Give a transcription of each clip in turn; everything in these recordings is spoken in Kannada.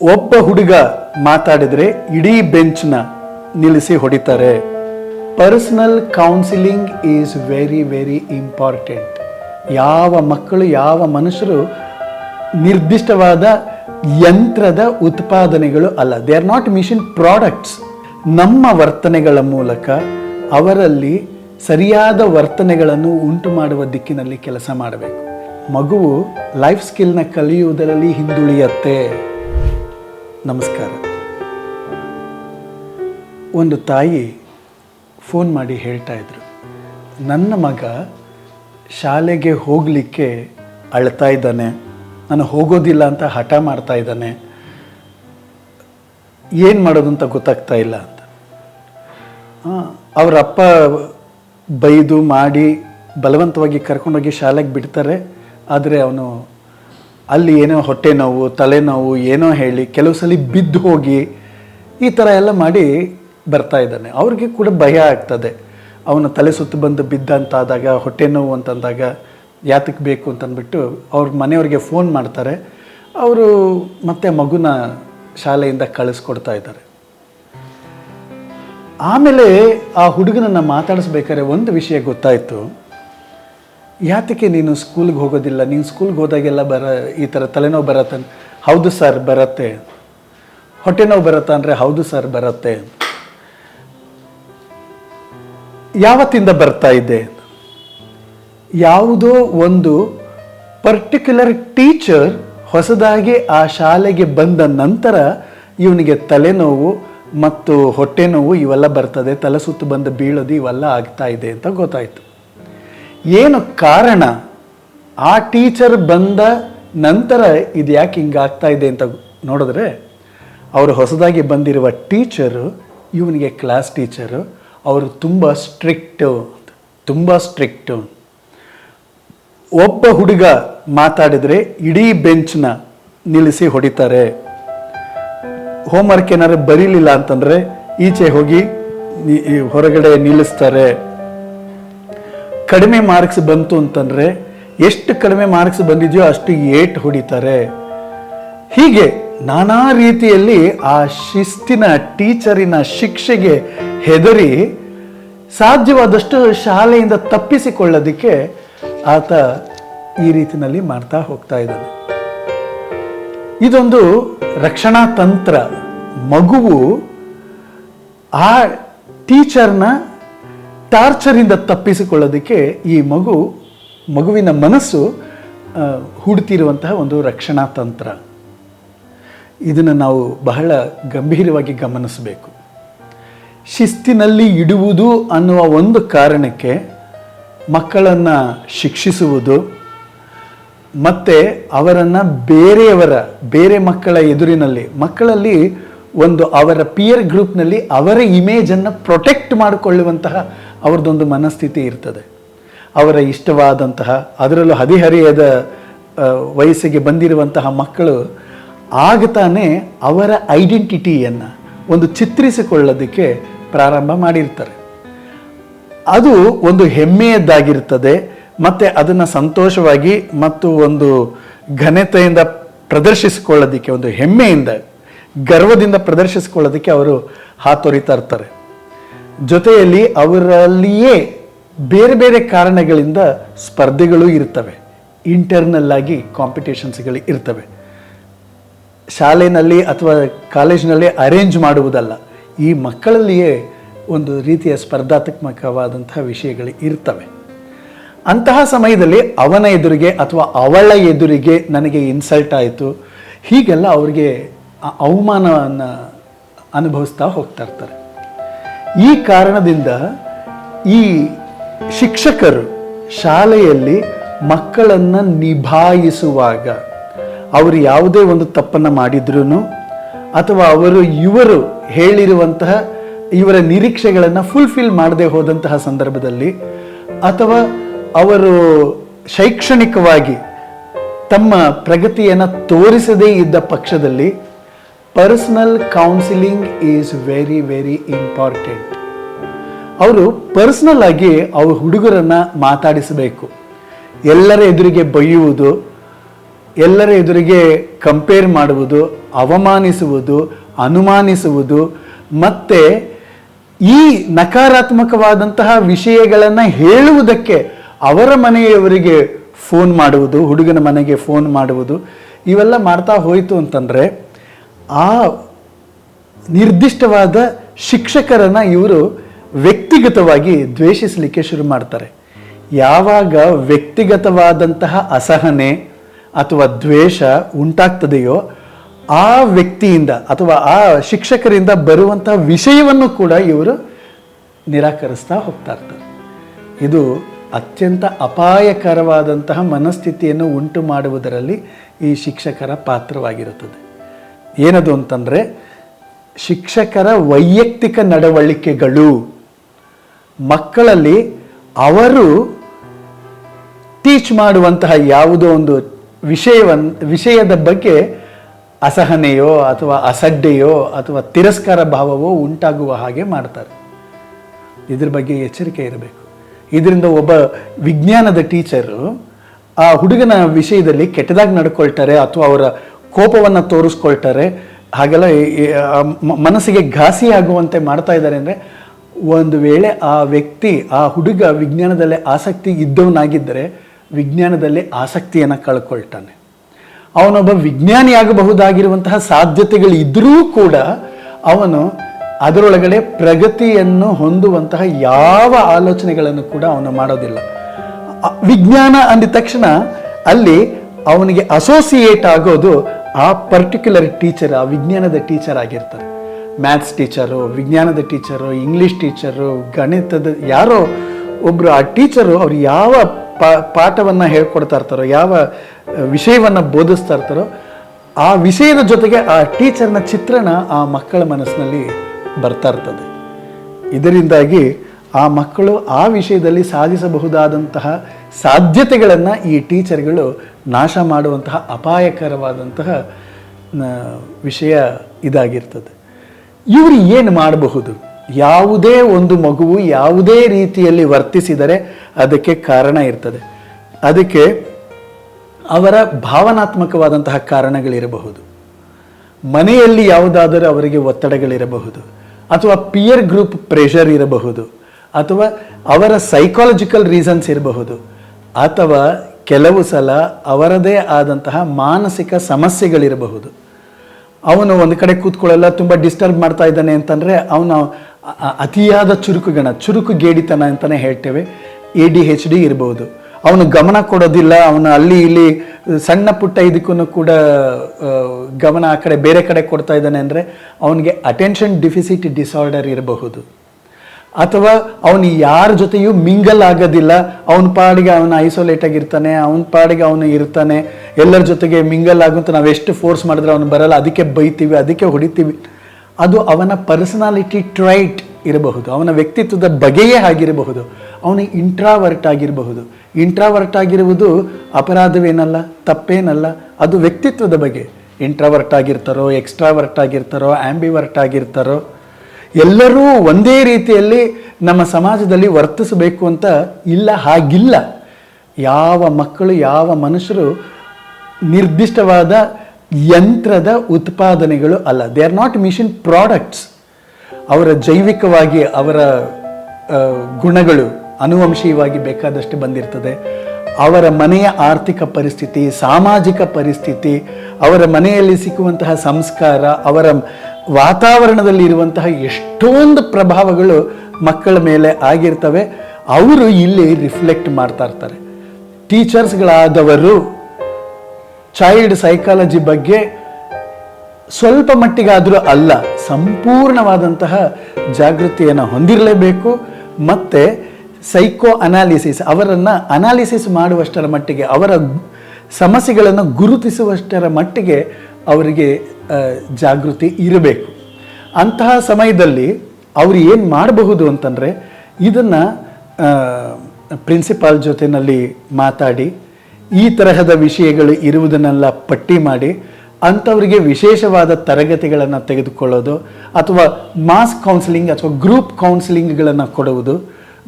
ಒಬ್ಬ ಹುಡುಗ ಮಾತಾಡಿದ್ರೆ ಇಡೀ ಬೆಂಚ್ನ ನಿಲ್ಲಿಸಿ ಹೊಡಿತಾರೆ. Personal counselling is very very important ಯಾವ ಮಕ್ಕಳು, ಯಾವ ಮನುಷ್ಯರು ನಿರ್ದಿಷ್ಟವಾದ ಯಂತ್ರದ ಉತ್ಪಾದನೆಗಳು ಅಲ್ಲ. They are not machine products ನಮ್ಮ ವರ್ತನೆಗಳ ಮೂಲಕ ಅವರಲ್ಲಿ ಸರಿಯಾದ ವರ್ತನೆಗಳನ್ನು ಉಂಟು ಮಾಡುವ ದಿಕ್ಕಿನಲ್ಲಿ ಕೆಲಸ ಮಾಡಬೇಕು. ಮಗುವು ಲೈಫ್ ಸ್ಕಿಲ್ನ ಕಲಿಯುವುದರಲ್ಲಿ ಹಿಂದುಳಿಯತ್ತೆ. ನಮಸ್ಕಾರ. ಒಂದು ತಾಯಿ ಫೋನ್ ಮಾಡಿ ಹೇಳ್ತಾ ಇದ್ರು. ನನ್ನ ಮಗ ಶಾಲೆಗೆ ಹೋಗಲಿಕ್ಕೆ ಅಳ್ತಾ ಇದ್ದಾನೆ. ನಾನು ಹೋಗೋದಿಲ್ಲ ಅಂತ ಹಠ ಮಾಡ್ತಾ ಇದ್ದಾನೆ. ಏನು ಮಾಡೋದು ಅಂತ ಗೊತ್ತಾಗ್ತಾ ಇಲ್ಲ ಅಂತ. ಅವರ ಅಪ್ಪ ಬೈದು ಮಾಡಿ ಬಲವಂತವಾಗಿ ಕರ್ಕೊಂಡೋಗಿ ಶಾಲೆಗೆ ಬಿಡ್ತಾರೆ. ಆದರೆ ಅವನು ಅಲ್ಲಿ ಏನೋ ಹೊಟ್ಟೆ ನೋವು ತಲೆನೋವು ಏನೋ ಹೇಳಿ ಕೆಲವು ಸಲ ಬಿದ್ದು ಹೋಗಿ ಈ ಥರ ಎಲ್ಲ ಮಾಡಿ ಬರ್ತಾ ಇದ್ದಾನೆ. ಅವ್ರಿಗೆ ಕೂಡ ಭಯ ಆಗ್ತದೆ. ಅವನ ತಲೆ ಸುತ್ತು ಬಂದು ಬಿದ್ದ ಹೊಟ್ಟೆ ನೋವು ಅಂತಂದಾಗ ಯಾತಕ್ಕೆ ಬೇಕು ಅಂತಂದ್ಬಿಟ್ಟು ಅವ್ರ ಮನೆಯವ್ರಿಗೆ ಫೋನ್ ಮಾಡ್ತಾರೆ. ಅವರು ಮತ್ತೆ ಮಗುನ ಶಾಲೆಯಿಂದ ಕಳಿಸ್ಕೊಡ್ತಾ ಇದ್ದಾರೆ. ಆಮೇಲೆ ಆ ಹುಡುಗನನ್ನು ಮಾತಾಡಿಸ್ಬೇಕಾದ್ರೆ ಒಂದು ವಿಷಯ ಗೊತ್ತಾಯಿತು. ಯಾತಕ್ಕೆ ನೀನು ಸ್ಕೂಲ್ಗೆ ಹೋಗೋದಿಲ್ಲ? ನೀನು ಸ್ಕೂಲ್ಗೆ ಹೋದಾಗೆಲ್ಲ ಬರ, ಈ ಥರ ತಲೆನೋವು ಬರತ್ತೆ. ಹೌದು ಸರ್, ಬರತ್ತೆ. ಹೊಟ್ಟೆ ನೋವು ಬರುತ್ತಾ ಅಂದರೆ ಹೌದು ಸರ್, ಬರತ್ತೆ. ಯಾವತ್ತಿಂದ ಬರ್ತಾ ಇದ್ದೆ ಯಾವುದೋ ಒಂದು ಪರ್ಟಿಕ್ಯುಲರ್ ಟೀಚರ್ ಹೊಸದಾಗಿ ಆ ಶಾಲೆಗೆ ಬಂದ ನಂತರ ಇವನಿಗೆ ತಲೆನೋವು ಮತ್ತು ಹೊಟ್ಟೆ ನೋವು ಇವೆಲ್ಲ ಬರ್ತದೆ. ತಲೆ ಸುತ್ತು ಬಂದು ಬೀಳೋದು ಇವೆಲ್ಲ ಆಗ್ತಾ ಇದೆ ಅಂತ ಗೊತ್ತಾಯಿತು. ಏನು ಕಾರಣ? ಆ ಟೀಚರ್ ಬಂದ ನಂತರ ಇದು ಯಾಕೆ ಹಿಂಗಾಗ್ತಾ ಇದೆ ಅಂತ ನೋಡಿದ್ರೆ, ಅವರು ಹೊಸದಾಗಿ ಬಂದಿರುವ ಟೀಚರು ಇವನಿಗೆ ಕ್ಲಾಸ್ ಟೀಚರು ಅವರು ತುಂಬ ಸ್ಟ್ರಿಕ್ಟು ತುಂಬ ಸ್ಟ್ರಿಕ್ಟು ಒಬ್ಬ ಹುಡುಗ ಮಾತಾಡಿದರೆ ಇಡೀ ಬೆಂಚ್ನ ನಿಲ್ಲಿಸಿ ಹೊಡಿತಾರೆ. ಹೋಮ್ವರ್ಕ್ ಏನಾದ್ರು ಬರೀಲಿಲ್ಲ ಅಂತಂದರೆ ಈಚೆ ಹೋಗಿ ಹೊರಗಡೆ ನಿಲ್ಲಿಸ್ತಾರೆ. ಕಡಿಮೆ ಮಾರ್ಕ್ಸ್ ಬಂತು ಅಂತಂದರೆ ಎಷ್ಟು ಕಡಿಮೆ ಮಾರ್ಕ್ಸ್ ಬಂದಿದೆಯೋ ಅಷ್ಟು ಏಟ್ ಹೊಡಿತಾರೆ. ಹೀಗೆ ನಾನಾ ರೀತಿಯಲ್ಲಿ ಆ ಶಿಸ್ತಿನ, ಟೀಚರಿನ ಶಿಕ್ಷೆಗೆ ಹೆದರಿ ಸಾಧ್ಯವಾದಷ್ಟು ಶಾಲೆಯಿಂದ ತಪ್ಪಿಸಿಕೊಳ್ಳೋದಕ್ಕೆ ಆತ ಈ ರೀತಿಯಲ್ಲಿ ಮಾಡ್ತಾ ಹೋಗ್ತಾ ಇದ್ದಾನೆ. ಇದೊಂದು ರಕ್ಷಣಾ ತಂತ್ರ, ಮಗುವು ಆ ಟೀಚರ್ನ ಟಾರ್ಚರಿಂದ ತಪ್ಪಿಸಿಕೊಳ್ಳೋದಕ್ಕೆ ಈ ಮಗು, ಮಗುವಿನ ಮನಸ್ಸು ಹುಡುತಿರುವಂತಹ ಒಂದು ರಕ್ಷಣಾ ತಂತ್ರ. ಇದನ್ನು ನಾವು ಬಹಳ ಗಂಭೀರವಾಗಿ ಗಮನಿಸಬೇಕು. ಶಿಸ್ತಿನಲ್ಲಿ ಇಡುವುದು ಅನ್ನುವ ಒಂದು ಕಾರಣಕ್ಕೆ ಮಕ್ಕಳನ್ನು ಶಿಕ್ಷಿಸುವುದು, ಮತ್ತು ಅವರನ್ನು ಬೇರೆಯವರ, ಬೇರೆ ಮಕ್ಕಳ ಎದುರಿನಲ್ಲಿ, ಮಕ್ಕಳಲ್ಲಿ ಒಂದು ಅವರ ಪಿಯರ್ ಗ್ರೂಪ್ನಲ್ಲಿ ಅವರ ಇಮೇಜನ್ನು ಪ್ರೊಟೆಕ್ಟ್ ಮಾಡಿಕೊಳ್ಳುವಂತಹ ಅವ್ರದ್ದೊಂದು ಮನಸ್ಥಿತಿ ಇರ್ತದೆ. ಅವರ ಇಷ್ಟವಾದಂತಹ, ಅದರಲ್ಲೂ ಹದಿಹರಿಯದ ವಯಸ್ಸಿಗೆ ಬಂದಿರುವಂತಹ ಮಕ್ಕಳು ಆಗ ತಾನೇ ಅವರ ಐಡೆಂಟಿಟಿಯನ್ನು ಒಂದು ಚಿತ್ರಿಸಿಕೊಳ್ಳೋದಕ್ಕೆ ಪ್ರಾರಂಭ ಮಾಡಿರ್ತಾರೆ. ಅದು ಒಂದು ಹೆಮ್ಮೆಯದ್ದಾಗಿರ್ತದೆ, ಮತ್ತು ಅದನ್ನು ಸಂತೋಷವಾಗಿ ಮತ್ತು ಒಂದು ಘನತೆಯಿಂದ ಪ್ರದರ್ಶಿಸಿಕೊಳ್ಳೋದಕ್ಕೆ ಒಂದು ಹೆಮ್ಮೆಯಿಂದ ಗರ್ವದಿಂದ ಪ್ರದರ್ಶಿಸಿಕೊಳ್ಳೋದಕ್ಕೆ ಅವರು ಹಾತೊರಿತಾ ಇರ್ತಾರೆ. ಜೊತೆಯಲ್ಲಿ ಅವರಲ್ಲಿಯೇ ಬೇರೆ ಬೇರೆ ಕಾರಣಗಳಿಂದ ಸ್ಪರ್ಧೆಗಳು ಇರ್ತವೆ. ಇಂಟರ್ನಲ್ ಆಗಿ ಕಾಂಪಿಟೇಷನ್ಸ್ಗಳು ಇರ್ತವೆ. ಶಾಲೆಯಲ್ಲಿ ಅಥವಾ ಕಾಲೇಜಿನಲ್ಲಿ ಅರೇಂಜ್ ಮಾಡುವುದಲ್ಲ, ಈ ಮಕ್ಕಳಲ್ಲಿಯೇ ಒಂದು ರೀತಿಯ ಸ್ಪರ್ಧಾತ್ಮಕವಾದಂತಹ ವಿಷಯಗಳು ಇರ್ತವೆ. ಅಂತಹ ಸಮಯದಲ್ಲಿ ಅವನ ಎದುರಿಗೆ ಅಥವಾ ಅವಳ ಎದುರಿಗೆ ನನಗೆ ಇನ್ಸಲ್ಟ್ ಆಯಿತು. ಹೀಗೆಲ್ಲ ಅವರಿಗೆ ಆ ಅವಮಾನವನ್ನು ಅನುಭವಿಸ್ತಾ ಹೋಗ್ತಾ ಇರ್ತಾರೆ. ಈ ಕಾರಣದಿಂದ ಈ ಶಿಕ್ಷಕರು ಶಾಲೆಯಲ್ಲಿ ಮಕ್ಕಳನ್ನು ನಿಭಾಯಿಸುವಾಗ ಅವರು ಯಾವುದೇ ಒಂದು ತಪ್ಪನ್ನು ಮಾಡಿದ್ರೂ ಅಥವಾ ಅವರು ಇವರು ಹೇಳಿರುವಂತಹ ಇವರ ನಿರೀಕ್ಷೆಗಳನ್ನು ಫುಲ್ಫಿಲ್ ಮಾಡದೆ ಹೋದಂತಹ ಸಂದರ್ಭದಲ್ಲಿ ಅಥವಾ ಅವರು ಶೈಕ್ಷಣಿಕವಾಗಿ ತಮ್ಮ ಪ್ರಗತಿಯನ್ನು ತೋರಿಸದೇ ಇದ್ದ ಪಕ್ಷದಲ್ಲಿ personal counselling is very very important ಅವರು ಪರ್ಸ್ನಲ್ ಆಗಿ ಅವ್ರ ಹುಡುಗರನ್ನ ಮಾತಾಡಿಸಬೇಕು. ಎಲ್ಲರ ಎದುರಿಗೆ ಬೈಯುವುದು, ಎಲ್ಲರ ಎದುರಿಗೆ ಕಂಪೇರ್ ಮಾಡುವುದು, ಅವಮಾನಿಸುವುದು, ಅನುಮಾನಿಸುವುದು, ಮತ್ತೆ ಈ ನಕಾರಾತ್ಮಕವಾದಂತಹ ವಿಷಯಗಳನ್ನು ಹೇಳುವುದಕ್ಕೆ ಅವರ ಮನೆಯವರಿಗೆ ಫೋನ್ ಮಾಡುವುದು, ಹುಡುಗನ ಮನೆಗೆ ಫೋನ್ ಮಾಡುವುದು, ಇವೆಲ್ಲ ಮಾಡ್ತಾ ಹೋಯಿತು ಅಂತಂದರೆ ಆ ನಿರ್ದಿಷ್ಟವಾದ ಶಿಕ್ಷಕರನ್ನು ಇವರು ವ್ಯಕ್ತಿಗತವಾಗಿ ದ್ವೇಷಿಸಲಿಕ್ಕೆ ಶುರು ಮಾಡ್ತಾರೆ. ಯಾವಾಗ ವ್ಯಕ್ತಿಗತವಾದಂತಹ ಅಸಹನೆ ಅಥವಾ ದ್ವೇಷ ಉಂಟಾಗ್ತದೆಯೋ ಆ ವ್ಯಕ್ತಿಯಿಂದ ಅಥವಾ ಆ ಶಿಕ್ಷಕರಿಂದ ಬರುವಂತಹ ವಿಷಯವನ್ನು ಕೂಡ ಇವರು ನಿರಾಕರಿಸ್ತಾ ಹೋಗ್ತಾ ಇರ್ತಾರೆ. ಇದು ಅತ್ಯಂತ ಅಪಾಯಕರವಾದಂತಹ ಮನಸ್ಥಿತಿಯನ್ನು ಉಂಟು ಮಾಡುವುದರಲ್ಲಿ ಈ ಶಿಕ್ಷಕರ ಪಾತ್ರವಾಗಿರುತ್ತದೆ. ಏನದು ಅಂತಂದರೆ ಶಿಕ್ಷಕರ ವೈಯಕ್ತಿಕ ನಡವಳಿಕೆಗಳು. ಮಕ್ಕಳಲ್ಲಿ ಅವರು ಟೀಚ್ ಮಾಡುವಂತಹ ಯಾವುದೋ ಒಂದು ವಿಷಯವನ್, ವಿಷಯದ ಬಗ್ಗೆ ಅಸಹನೆಯೋ ಅಥವಾ ಅಸಡ್ಡೆಯೋ ಅಥವಾ ತಿರಸ್ಕಾರ ಭಾವವೋ ಉಂಟಾಗುವ ಹಾಗೆ ಮಾಡ್ತಾರೆ. ಇದ್ರ ಬಗ್ಗೆ ಎಚ್ಚರಿಕೆ ಇರಬೇಕು. ಇದರಿಂದ ಒಬ್ಬ ವಿಜ್ಞಾನದ ಟೀಚರು ಆ ಹುಡುಗನ ವಿಷಯದಲ್ಲಿ ಕೆಟ್ಟದಾಗಿ ನಡ್ಕೊಳ್ತಾರೆ ಅಥವಾ ಅವರ ಕೋಪವನ್ನು ತೋರಿಸ್ಕೊಳ್ತಾರೆ. ಹಾಗೆಲ್ಲ ಮನಸ್ಸಿಗೆ ಘಾಸಿಯಾಗುವಂತೆ ಮಾಡ್ತಾ ಇದ್ದಾರೆ ಅಂದರೆ, ಒಂದು ವೇಳೆ ಆ ವ್ಯಕ್ತಿ, ಆ ಹುಡುಗ ವಿಜ್ಞಾನದಲ್ಲಿ ಆಸಕ್ತಿ ಇದ್ದವನಾಗಿದ್ದರೆ, ವಿಜ್ಞಾನದಲ್ಲಿ ಆಸಕ್ತಿಯನ್ನು ಕಳ್ಕೊಳ್ತಾನೆ. ಅವನೊಬ್ಬ ವಿಜ್ಞಾನಿಯಾಗಬಹುದಾಗಿರುವಂತಹ ಸಾಧ್ಯತೆಗಳು ಇದ್ದರೂ ಕೂಡ, ಅವನು ಅದರೊಳಗಡೆ ಪ್ರಗತಿಯನ್ನು ಹೊಂದುವಂತಹ ಯಾವ ಆಲೋಚನೆಗಳನ್ನು ಕೂಡ ಅವನು ಮಾಡೋದಿಲ್ಲ. ವಿಜ್ಞಾನ ಅಂದ ತಕ್ಷಣ ಅಲ್ಲಿ ಅವನಿಗೆ ಅಸೋಸಿಯೇಟ್ ಆಗೋದು ಆ ಪರ್ಟಿಕ್ಯುಲರ್ ಟೀಚರ್ ಆ ವಿಜ್ಞಾನದ ಟೀಚರ್ ಆಗಿರ್ತಾರೆ. ಮ್ಯಾಥ್ಸ್ ಟೀಚರು ವಿಜ್ಞಾನದ ಟೀಚರು ಇಂಗ್ಲೀಷ್ ಟೀಚರು ಗಣಿತದ ಯಾರೋ ಒಬ್ಬರು ಆ ಟೀಚರು ಅವ್ರು ಯಾವ ಪಾಠವನ್ನು ಹೇಳ್ಕೊಡ್ತಾ ಇರ್ತಾರೋ, ಯಾವ ವಿಷಯವನ್ನು ಬೋಧಿಸ್ತಾ ಇರ್ತಾರೋ, ಆ ವಿಷಯದ ಜೊತೆಗೆ ಆ ಟೀಚರ್ನ ಚಿತ್ರಣ ಆ ಮಕ್ಕಳ ಮನಸ್ಸಿನಲ್ಲಿ ಬರ್ತಾ ಇರ್ತದೆ. ಇದರಿಂದಾಗಿ ಆ ಮಕ್ಕಳು ಆ ವಿಷಯದಲ್ಲಿ ಸಾಧಿಸಬಹುದಾದಂತಹ ಸಾಧ್ಯತೆಗಳನ್ನು ಈ ಟೀಚರ್ಗಳು ನಾಶ ಮಾಡುವಂತಹ ಅಪಾಯಕರವಾದಂತಹ ವಿಷಯ ಇದಾಗಿರ್ತದೆ. ಇವರು ಏನು ಮಾಡಬಹುದು? ಯಾವುದೇ ಒಂದು ಮಗುವು ಯಾವುದೇ ರೀತಿಯಲ್ಲಿ ವರ್ತಿಸಿದರೆ ಅದಕ್ಕೆ ಕಾರಣ ಇರ್ತದೆ. ಅದಕ್ಕೆ ಅವರ ಭಾವನಾತ್ಮಕವಾದಂತಹ ಕಾರಣಗಳಿರಬಹುದು. ಮನೆಯಲ್ಲಿ ಯಾವುದಾದರೂ ಅವರಿಗೆ ಒತ್ತಡಗಳಿರಬಹುದು. ಅಥವಾ ಪಿಯರ್ ಗ್ರೂಪ್ ಪ್ರೆಷರ್ ಇರಬಹುದು. ಅಥವಾ ಅವರ ಸೈಕಾಲಜಿಕಲ್ ರೀಸನ್ಸ್ ಇರಬಹುದು, ಅಥವಾ ಕೆಲವು ಸಲ ಅವರದೇ ಆದಂತಹ ಮಾನಸಿಕ ಸಮಸ್ಯೆಗಳಿರಬಹುದು. ಅವನು ಒಂದು ಕಡೆ ಕೂತ್ಕೊಳ್ಳಲ್ಲ, ತುಂಬ ಡಿಸ್ಟರ್ಬ್ ಮಾಡ್ತಾ ಇದ್ದಾನೆ ಅಂತಂದರೆ ಅವನು ಅತಿಯಾದ ಚುರುಕುಗಣ, ಚುರುಕು ಗೇಡಿತನ ಅಂತಲೇ ಹೇಳ್ತೇವೆ. ಎ ಡಿ ಹೆಚ್ ಡಿ ಇರಬಹುದು. ಅವನು ಗಮನ ಕೊಡೋದಿಲ್ಲ, ಅವನು ಅಲ್ಲಿ ಇಲ್ಲಿ ಸಣ್ಣ ಪುಟ್ಟ ಇದಕ್ಕೂ ಕೂಡ ಗಮನ ಆ ಕಡೆ ಬೇರೆ ಕಡೆ ಕೊಡ್ತಾ ಇದ್ದಾನೆ ಅಂದರೆ ಅವನಿಗೆ ಅಟೆನ್ಷನ್ ಡಿಫಿಸಿಟ್ ಡಿಸಾರ್ಡರ್ ಇರಬಹುದು. ಅಥವಾ ಅವನು ಯಾರ ಜೊತೆಯೂ ಮಿಂಗಲ್ ಆಗೋದಿಲ್ಲ. ಅವನ ಪಾಡಿಗೆ ಅವನು ಐಸೋಲೇಟ್ ಆಗಿರ್ತಾನೆ, ಅವನ ಪಾಡಿಗೆ ಅವನು ಇರ್ತಾನೆ. ಎಲ್ಲರ ಜೊತೆಗೆ ಮಿಂಗಲ್ ಆಗುವಂತ ನಾವು ಎಷ್ಟು ಫೋರ್ಸ್ ಮಾಡಿದ್ರೆ ಅವನು ಬರಲ್ಲ. ಅದಕ್ಕೆ ಬೈತೀವಿ, ಅದಕ್ಕೆ ಹೊಡಿತೀವಿ. ಅದು ಅವನ ಪರ್ಸನಾಲಿಟಿ ಟ್ರೈಟ್ ಇರಬಹುದು. ಅವನ ವ್ಯಕ್ತಿತ್ವದ ಬಗೆಯೇ ಆಗಿರಬಹುದು. ಅವನು ಇಂಟ್ರಾವರ್ಟ್ ಆಗಿರಬಹುದು. ಇಂಟ್ರಾವರ್ಟ್ ಆಗಿರುವುದು ಅಪರಾಧವೇನಲ್ಲ, ತಪ್ಪೇನಲ್ಲ. ಅದು ವ್ಯಕ್ತಿತ್ವದ ಬಗ್ಗೆ ಇಂಟ್ರಾವರ್ಟ್ ಆಗಿರ್ತಾರೋ ಎಕ್ಸ್ಟ್ರಾವರ್ಟ್ ಆಗಿರ್ತಾರೋ ಆ್ಯಂಬಿವರ್ಟ್ ಆಗಿರ್ತಾರೋ ಎಲ್ಲರೂ ಒಂದೇ ರೀತಿಯಲ್ಲಿ ನಮ್ಮ ಸಮಾಜದಲ್ಲಿ ವರ್ತಿಸಬೇಕು ಅಂತ ಇಲ್ಲ, ಹಾಗಿಲ್ಲ. ಯಾವ ಮಕ್ಕಳು, ಯಾವ ಮನುಷ್ಯರು ನಿರ್ದಿಷ್ಟವಾದ ಯಂತ್ರದ ಉತ್ಪಾದನೆಗಳು ಅಲ್ಲ. They are not machine products ಅವರ ಜೈವಿಕವಾಗಿ ಅವರ ಗುಣಗಳು ಅನುವಂಶೀಯವಾಗಿ ಬೇಕಾದಷ್ಟು ಬಂದಿರ್ತದೆ. ಅವರ ಮನೆಯ ಆರ್ಥಿಕ ಪರಿಸ್ಥಿತಿ, ಸಾಮಾಜಿಕ ಪರಿಸ್ಥಿತಿ, ಅವರ ಮನೆಯಲ್ಲಿ ಸಿಕ್ಕುವಂತಹ ಸಂಸ್ಕಾರ, ಅವರ ವಾತಾವರಣದಲ್ಲಿ ಇರುವಂತಹ ಎಷ್ಟೊಂದು ಪ್ರಭಾವಗಳು ಮಕ್ಕಳ ಮೇಲೆ ಆಗಿರ್ತವೆ. ಅವರು ಇಲ್ಲಿ ರಿಫ್ಲೆಕ್ಟ್ ಮಾಡ್ತಾ ಇರ್ತಾರೆ. ಟೀಚರ್ಸ್ಗಳಾದವರು ಚೈಲ್ಡ್ ಸೈಕಾಲಜಿ ಬಗ್ಗೆ ಸ್ವಲ್ಪ ಮಟ್ಟಿಗಾದರೂ ಅಲ್ಲ, ಸಂಪೂರ್ಣವಾದಂತಹ ಜಾಗೃತಿಯನ್ನು ಹೊಂದಿರಲೇಬೇಕು. ಮತ್ತು ಸೈಕೋ ಅನಾಲಿಸಿಸ್ ಅವರನ್ನು ಅನಾಲಿಸಿಸ್ ಮಾಡುವಷ್ಟರ ಮಟ್ಟಿಗೆ, ಅವರ ಸಮಸ್ಯೆಗಳನ್ನು ಗುರುತಿಸುವಷ್ಟರ ಮಟ್ಟಿಗೆ ಅವರಿಗೆ ಜಾಗೃತಿ ಇರಬೇಕು. ಅಂತಹ ಸಮಯದಲ್ಲಿ ಅವರು ಏನು ಮಾಡಬಹುದು ಅಂತಂದರೆ ಇದನ್ನು ಪ್ರಿನ್ಸಿಪಾಲ್ ಜೊತೆಯಲ್ಲಿ ಮಾತಾಡಿ, ಈ ತರಹದ ವಿಷಯಗಳು ಇರುವುದನ್ನೆಲ್ಲ ಪಟ್ಟಿ ಮಾಡಿ, ಅಂಥವರಿಗೆ ವಿಶೇಷವಾದ ತರಗತಿಗಳನ್ನು ತೆಗೆದುಕೊಳ್ಳೋದು, ಅಥವಾ ಮಾಸ್ ಕೌನ್ಸಿಲಿಂಗ್ ಅಥವಾ ಗ್ರೂಪ್ ಕೌನ್ಸಿಲಿಂಗ್ಗಳನ್ನು ಕೊಡುವುದು.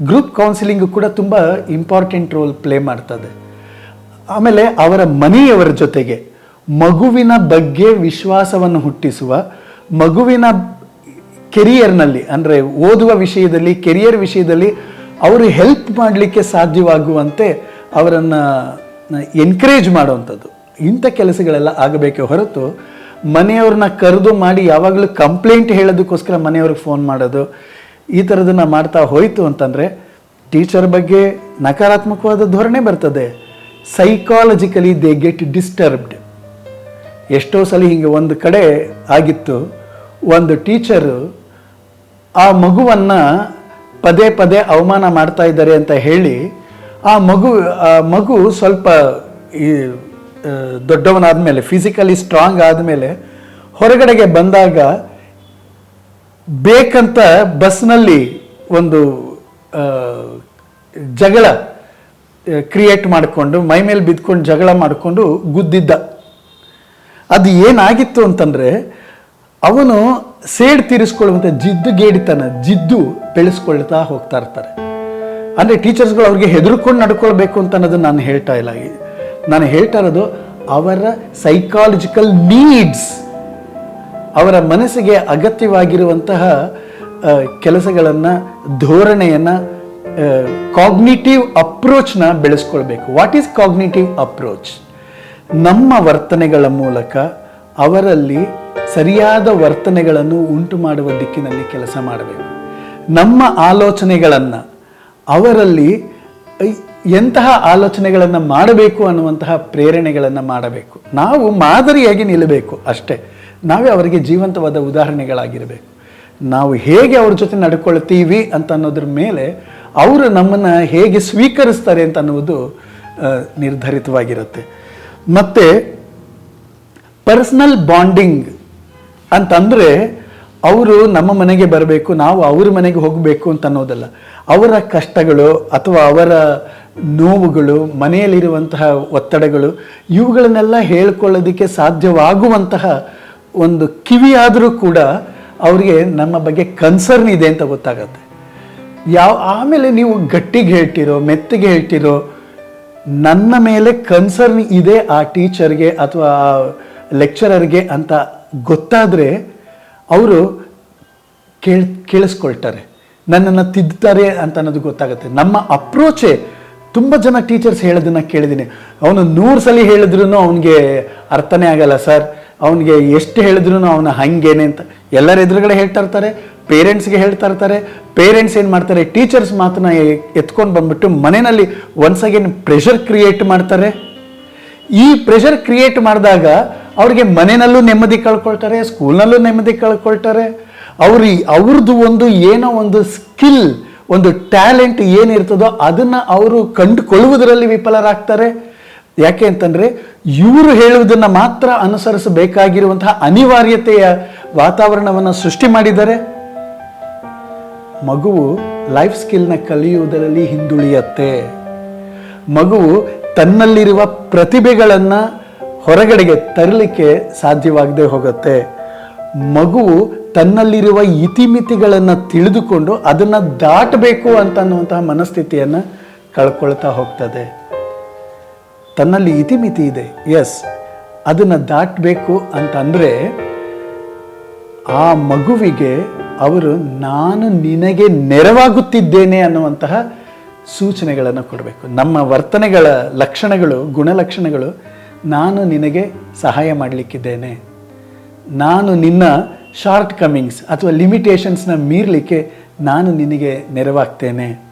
ಗ್ರೂಪ್ ಕೌನ್ಸಿಲಿಂಗ್ ಕೂಡ ತುಂಬ ಇಂಪಾರ್ಟೆಂಟ್ ರೋಲ್ ಪ್ಲೇ ಮಾಡ್ತದೆ. ಆಮೇಲೆ ಅವರ ಮನೆಯವರ ಜೊತೆಗೆ ಮಗುವಿನ ಬಗ್ಗೆ ವಿಶ್ವಾಸವನ್ನು ಹುಟ್ಟಿಸುವ, ಮಗುವಿನ ಕೆರಿಯರ್ನಲ್ಲಿ, ಅಂದರೆ ಓದುವ ವಿಷಯದಲ್ಲಿ, ಕೆರಿಯರ್ ವಿಷಯದಲ್ಲಿ ಅವರು ಹೆಲ್ಪ್ ಮಾಡಲಿಕ್ಕೆ ಸಾಧ್ಯವಾಗುವಂತೆ ಅವರನ್ನು ಎನ್ಕರೇಜ್ ಮಾಡುವಂಥದ್ದು. ಇಂಥ ಕೆಲಸಗಳೆಲ್ಲ ಆಗಬೇಕೇ ಹೊರತು ಮನೆಯವ್ರನ್ನ ಕರೆದು ಮಾಡಿ ಯಾವಾಗಲೂ ಕಂಪ್ಲೇಂಟ್ ಹೇಳೋದಕ್ಕೋಸ್ಕರ ಮನೆಯವ್ರಿಗೆ ಫೋನ್ ಮಾಡೋದು, ಈ ಥರದನ್ನು ಮಾಡ್ತಾ ಹೋಯಿತು ಅಂತಂದರೆ ಟೀಚರ್ ಬಗ್ಗೆ ನಕಾರಾತ್ಮಕವಾದ ಧೋರಣೆ ಬರ್ತದೆ. ಸೈಕಾಲಜಿಕಲಿ ದೇ ಗೆಟ್ ಡಿಸ್ಟರ್ಬ್ಡ್ ಎಷ್ಟೋ ಸಲ ಹಿಂಗೆ ಒಂದು ಕಡೆ ಆಗಿತ್ತು, ಒಂದು ಟೀಚರು ಆ ಮಗುವನ್ನ ಪದೇ ಪದೇ ಅವಮಾನ ಮಾಡ್ತಾ ಇದ್ದಾರೆ ಅಂತ ಹೇಳಿ, ಆ ಮಗು ಆ ಮಗು ಸ್ವಲ್ಪ ಈ ದೊಡ್ಡವನಾದ ಮೇಲೆ ಫಿಸಿಕಲಿ ಸ್ಟ್ರಾಂಗ್ ಆದಮೇಲೆ ಹೊರಗಡೆಗೆ ಬಂದಾಗ ಬೇಕಂತ ಬಸ್ನಲ್ಲಿ ಒಂದು ಜಗಳ ಕ್ರಿಯೇಟ್ ಮಾಡಿಕೊಂಡು ಮೈ ಮೇಲೆ ಬಿದ್ಕೊಂಡು ಜಗಳ ಮಾಡಿಕೊಂಡು ಗುದ್ದಿದ್ದ. ಅದು ಏನಾಗಿತ್ತು ಅಂತಂದರೆ, ಅವನು ಸೇಡ್ ತೀರಿಸ್ಕೊಳ್ಳುವಂಥ ಜಿದ್ದು ಗೇಡಿತನ, ಜಿದ್ದು ಬೆಳೆಸ್ಕೊಳ್ತಾ ಹೋಗ್ತಾ ಇರ್ತಾರೆ. ಅಂದರೆ ಟೀಚರ್ಸ್ಗಳು ಅವ್ರಿಗೆ ಹೆದರ್ಕೊಂಡು ನಡ್ಕೊಳ್ಬೇಕು ಅಂತ ಅನ್ನೋದು ನಾನು ಹೇಳ್ತಾ ಇಲ್ಲ. ನಾನು ಹೇಳ್ತಾ ಇರೋದು ಅವರ ಸೈಕಾಲಜಿಕಲ್ ನೀಡ್ಸ್ ಅವರ ಮನಸ್ಸಿಗೆ ಅಗತ್ಯವಾಗಿರುವಂತಹ ಕೆಲಸಗಳನ್ನು, ಧೋರಣೆಯನ್ನು ಕಾಗ್ನಿಟಿವ್ ಅಪ್ರೋಚ್ನ ಬೆಳೆಸ್ಕೊಳ್ಬೇಕು. ವಾಟ್ ಈಸ್ ಕಾಗ್ನಿಟಿವ್ ಅಪ್ರೋಚ್ ನಮ್ಮ ವರ್ತನೆಗಳ ಮೂಲಕ ಅವರಲ್ಲಿ ಸರಿಯಾದ ವರ್ತನೆಗಳನ್ನು ಉಂಟು ಮಾಡುವ ದಿಕ್ಕಿನಲ್ಲಿ ಕೆಲಸ ಮಾಡಬೇಕು. ನಮ್ಮ ಆಲೋಚನೆಗಳನ್ನು, ಅವರಲ್ಲಿ ಎಂತಹ ಆಲೋಚನೆಗಳನ್ನು ಮಾಡಬೇಕು ಅನ್ನುವಂತಹ ಪ್ರೇರಣೆಗಳನ್ನು ಮಾಡಬೇಕು. ನಾವು ಮಾದರಿಯಾಗಿ ನಿಲ್ಲಬೇಕು ಅಷ್ಟೇ. ನಾವೇ ಅವರಿಗೆ ಜೀವಂತವಾದ ಉದಾಹರಣೆಗಳಾಗಿರಬೇಕು. ನಾವು ಹೇಗೆ ಅವ್ರ ಜೊತೆ ನಡ್ಕೊಳ್ತೀವಿ ಅಂತ ಅನ್ನೋದ್ರ ಮೇಲೆ ಅವರು ನಮ್ಮನ್ನು ಹೇಗೆ ಸ್ವೀಕರಿಸ್ತಾರೆ ಅಂತ ಅನ್ನುವುದು ನಿರ್ಧರಿತವಾಗಿರುತ್ತೆ. ಮತ್ತು ಪರ್ಸನಲ್ ಬಾಂಡಿಂಗ್ ಅಂತಂದರೆ ಅವರು ನಮ್ಮ ಮನೆಗೆ ಬರಬೇಕು, ನಾವು ಅವ್ರ ಮನೆಗೆ ಹೋಗಬೇಕು ಅಂತ ಅನ್ನೋದಲ್ಲ. ಅವರ ಕಷ್ಟಗಳು ಅಥವಾ ಅವರ ನೋವುಗಳು, ಮನೆಯಲ್ಲಿರುವಂತಹ ಒತ್ತಡಗಳು, ಇವುಗಳನ್ನೆಲ್ಲ ಹೇಳ್ಕೊಳ್ಳೋದಕ್ಕೆ ಸಾಧ್ಯವಾಗುವಂತಹ ಒಂದು ಕಿವಿಯಾದರೂ ಕೂಡ ಅವರಿಗೆ ನಮ್ಮ ಬಗ್ಗೆ ಕನ್ಸರ್ನ್ ಇದೆ ಅಂತ ಗೊತ್ತಾಗತ್ತೆ. ಯಾವ, ಆಮೇಲೆ ನೀವು ಗಟ್ಟಿಗೆ ಹೇಳ್ತಿರೋ, ಮೆತ್ತಿಗೆ ಹೇಳ್ತಿರೋ ನನ್ನ ಮೇಲೆ ಕನ್ಸರ್ನ್ ಇದೆ ಆ ಟೀಚರ್ಗೆ ಅಥವಾ ಆ ಲೆಕ್ಚರರ್ಗೆ ಅಂತ ಗೊತ್ತಾದರೆ ಅವರು ಕೇಳ್, ಕೇಳಿಸ್ಕೊಳ್ತಾರೆ. ನನ್ನನ್ನು ತಿದ್ದುತ್ತಾರೆ ಅಂತ ಅನ್ನೋದು ಗೊತ್ತಾಗುತ್ತೆ. ನಮ್ಮ ಅಪ್ರೋಚೇ ತುಂಬ ಜನ ಟೀಚರ್ಸ್ ಹೇಳೋದನ್ನು ಕೇಳಿದ್ದೀನಿ. ಅವನು ನೂರು ಸಲ ಹೇಳಿದ್ರು ಅವನಿಗೆ ಅರ್ಥನೇ ಆಗಲ್ಲ ಸರ್. ಅವನಿಗೆ ಎಷ್ಟು ಹೇಳಿದ್ರು ಅವನ ಹಂಗೇನೆ ಅಂತ. ಎಲ್ಲರ ಎದುರುಗಡೆ ಹೇಳ್ತಾ ಇರ್ತಾರೆ ಪೇರೆಂಟ್ಸ್ಗೆ ಹೇಳ್ತಾ ಇರ್ತಾರೆ ಪೇರೆಂಟ್ಸ್ ಏನು ಮಾಡ್ತಾರೆ? ಟೀಚರ್ಸ್ ಮಾತನ್ನ ಎತ್ಕೊಂಡು ಬಂದ್ಬಿಟ್ಟು ಮನೆಯಲ್ಲಿ ಒನ್ಸ್ ಅಗೇನ್ ಪ್ರೆಷರ್ ಕ್ರಿಯೇಟ್ ಮಾಡ್ತಾರೆ. ಈ ಪ್ರೆಷರ್ ಕ್ರಿಯೇಟ್ ಮಾಡಿದಾಗ ಅವ್ರಿಗೆ ಮನೆಯಲ್ಲೂ ನೆಮ್ಮದಿ ಕಳ್ಕೊಳ್ತಾರೆ ಸ್ಕೂಲ್ನಲ್ಲೂ ನೆಮ್ಮದಿ ಕಳ್ಕೊಳ್ತಾರೆ. ಅವ್ರಿ ಅವ್ರದ್ದು ಒಂದು ಏನೋ ಒಂದು ಸ್ಕಿಲ್ ಒಂದು ಟ್ಯಾಲೆಂಟ್ ಏನಿರ್ತದೋ ಅದನ್ನು ಅವರು ಕಂಡುಕೊಳ್ಳುವುದರಲ್ಲಿ ವಿಫಲರಾಗ್ತಾರೆ. ಯಾಕೆ ಅಂತಂದರೆ ಇವರು ಹೇಳುವುದನ್ನು ಮಾತ್ರ ಅನುಸರಿಸಬೇಕಾಗಿರುವಂತಹ ಅನಿವಾರ್ಯತೆಯ ವಾತಾವರಣವನ್ನು ಸೃಷ್ಟಿ ಮಾಡಿದ್ದಾರೆ. ಮಗುವು ಲೈಫ್ ಸ್ಕಿಲ್ನ ಕಲಿಯುವುದರಲ್ಲಿ ಹಿಂದುಳಿಯತ್ತೆ. ಮಗುವು ತನ್ನಲ್ಲಿರುವ ಪ್ರತಿಭೆಗಳನ್ನು ಹೊರಗಡೆಗೆ ತರಲಿಕ್ಕೆ ಸಾಧ್ಯವಾಗದೆ ಹೋಗುತ್ತೆ. ಮಗುವು ತನ್ನಲ್ಲಿರುವ ಇತಿಮಿತಿಗಳನ್ನು ತಿಳಿದುಕೊಂಡು ಅದನ್ನು ದಾಟಬೇಕು ಅಂತ ಅನ್ನುವಂತಹ ಮನಸ್ಥಿತಿಯನ್ನು ಕಳ್ಕೊಳ್ತಾ ಹೋಗ್ತದೆ. ತನ್ನಲ್ಲಿ ಇತಿಮಿತಿ ಇದೆ ಎಸ್ ಅದನ್ನು ದಾಟಬೇಕು ಅಂತಂದರೆ ಆ ಮಗುವಿಗೆ ಅವರು, ನಾನು ನಿನಗೆ ನೆರವಾಗುತ್ತಿದ್ದೇನೆ ಅನ್ನುವಂತಹ ಸೂಚನೆಗಳನ್ನು ಕೊಡಬೇಕು. ನಮ್ಮ ವರ್ತನೆಗಳ ಲಕ್ಷಣಗಳು, ಗುಣಲಕ್ಷಣಗಳು, ನಾನು ನಿನಗೆ ಸಹಾಯ ಮಾಡಲಿಕ್ಕಿದ್ದೇನೆ. ನಾನು ನಿನ್ನ ಶಾರ್ಟ್ ಕಮಿಂಗ್ಸ್ ಅಥವಾ ಲಿಮಿಟೇಷನ್ಸ್ನ ಮೀರಲಿಕ್ಕೆ ನಾನು ನಿನಗೆ ನೆರವಾಗ್ತೇನೆ.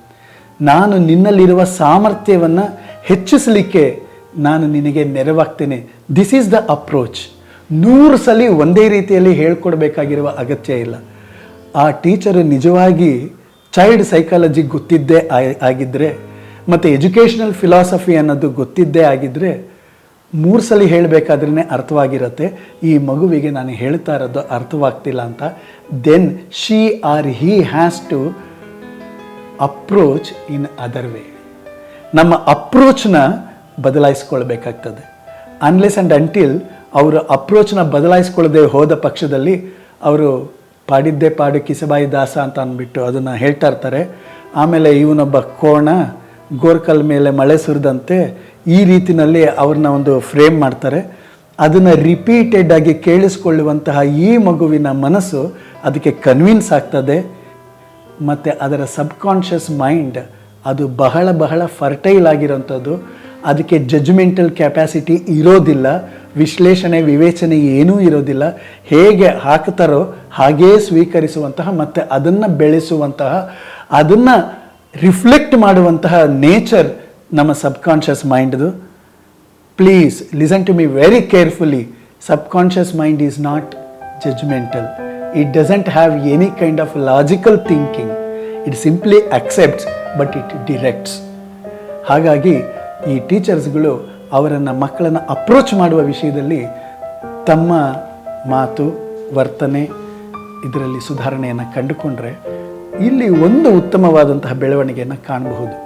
ನಾನು ನಿನ್ನಲ್ಲಿರುವ ಸಾಮರ್ಥ್ಯವನ್ನು ಹೆಚ್ಚಿಸಲಿಕ್ಕೆ ನಾನು ನಿನಗೆ ನೆರವಾಗ್ತೇನೆ. ದಿಸ್ ಈಸ್ ದ ಅಪ್ರೋಚ್ ನೂರು ಸಲ ಒಂದೇ ರೀತಿಯಲ್ಲಿ ಹೇಳ್ಕೊಡ್ಬೇಕಾಗಿರುವ ಅಗತ್ಯ ಇಲ್ಲ. ಆ ಟೀಚರ್ ನಿಜವಾಗಿ ಚೈಲ್ಡ್ ಸೈಕಾಲಜಿ ಗೊತ್ತಿದ್ದೇ ಆಗಿದ್ದರೆ ಮತ್ತು ಎಜುಕೇಷನಲ್ ಫಿಲಾಸಫಿ ಅನ್ನೋದು ಗೊತ್ತಿದ್ದೇ ಆಗಿದ್ದರೆ ಮೂರು ಸಲ ಹೇಳಬೇಕಾದ್ರೇ ಅರ್ಥವಾಗಿರುತ್ತೆ. ಈ ಮಗುವಿಗೆ ನಾನು ಹೇಳ್ತಾ ಇರೋದು ಅರ್ಥವಾಗ್ತಿಲ್ಲ ಅಂತ. Then she or he has to approach in other way ನಮ್ಮ ಅಪ್ರೋಚ್ನ ಬದಲಾಯಿಸ್ಕೊಳ್ಬೇಕಾಗ್ತದೆ. ಅನ್ಲೆಸ್ ಆ್ಯಂಡ್ ಅಂಟಿಲ್ ಅವರು ಅಪ್ರೋಚ್ನ ಬದಲಾಯಿಸ್ಕೊಳ್ಳದೆ ಹೋದ ಪಕ್ಷದಲ್ಲಿ, ಅವರು ಪಾಡಿದ್ದೇ ಪಾಡು ಕಿಸಬಾಯಿ ದಾಸ ಅಂತ ಅಂದ್ಬಿಟ್ಟು ಅದನ್ನು ಹೇಳ್ತಾ ಇರ್ತಾರೆ. ಆಮೇಲೆ ಇವನೊಬ್ಬ ಕೋಣ ಗೋರ್ಕಲ್ ಮೇಲೆ ಮಳೆ ಸುರಿದಂತೆ ಈ ರೀತಿಯಲ್ಲಿ ಅವ್ರನ್ನ ಒಂದು ಫ್ರೇಮ್ ಮಾಡ್ತಾರೆ. ಅದನ್ನು ರಿಪೀಟೆಡ್ ಆಗಿ ಕೇಳಿಸ್ಕೊಳ್ಳುವಂತಹ ಈ ಮಗುವಿನ ಮನಸ್ಸು ಅದಕ್ಕೆ ಕನ್ವಿನ್ಸ್ ಆಗ್ತದೆ. ಮತ್ತು ಅದರ ಸಬ್ಕಾನ್ಷಿಯಸ್ ಮೈಂಡ್ ಅದು ಬಹಳ ಬಹಳ ಫರ್ಟೈಲ್ ಆಗಿರೋಂಥದ್ದು. ಅದಕ್ಕೆ ಜಜ್ಮೆಂಟಲ್ ಕೆಪ್ಯಾಸಿಟಿ ಇರೋದಿಲ್ಲ, ವಿಶ್ಲೇಷಣೆ, ವಿವೇಚನೆ ಏನೂ ಇರೋದಿಲ್ಲ. ಹೇಗೆ ಹಾಕ್ತಾರೋ ಹಾಗೇ ಸ್ವೀಕರಿಸುವಂತಹ ಮತ್ತು ಅದನ್ನು ಬೆಳೆಸುವಂತಹ, ಅದನ್ನು ರಿಫ್ಲೆಕ್ಟ್ ಮಾಡುವಂತಹ ನೇಚರ್ ನಮ್ಮ subconscious ಮೈಂಡ್ದು please listen to me very carefully subconscious mind is not judgmental it doesn't have any kind of logical thinking it simply accepts but it directs ಹಾಗಾಗಿ ಈ ಟೀಚರ್ಸ್ಗಳು ಅವರನ್ನು ಮಕ್ಕಳನ್ನು ಅಪ್ರೋಚ್ ಮಾಡುವ ವಿಷಯದಲ್ಲಿ ತಮ್ಮ ಮಾತು, ವರ್ತನೆ ಇದರಲ್ಲಿ ಸುಧಾರಣೆಯನ್ನು ಕಂಡುಕೊಂಡ್ರೆ ಇಲ್ಲಿ ಒಂದು ಉತ್ತಮವಾದಂತಹ ಬೆಳವಣಿಗೆಯನ್ನು ಕಾಣಬಹುದು.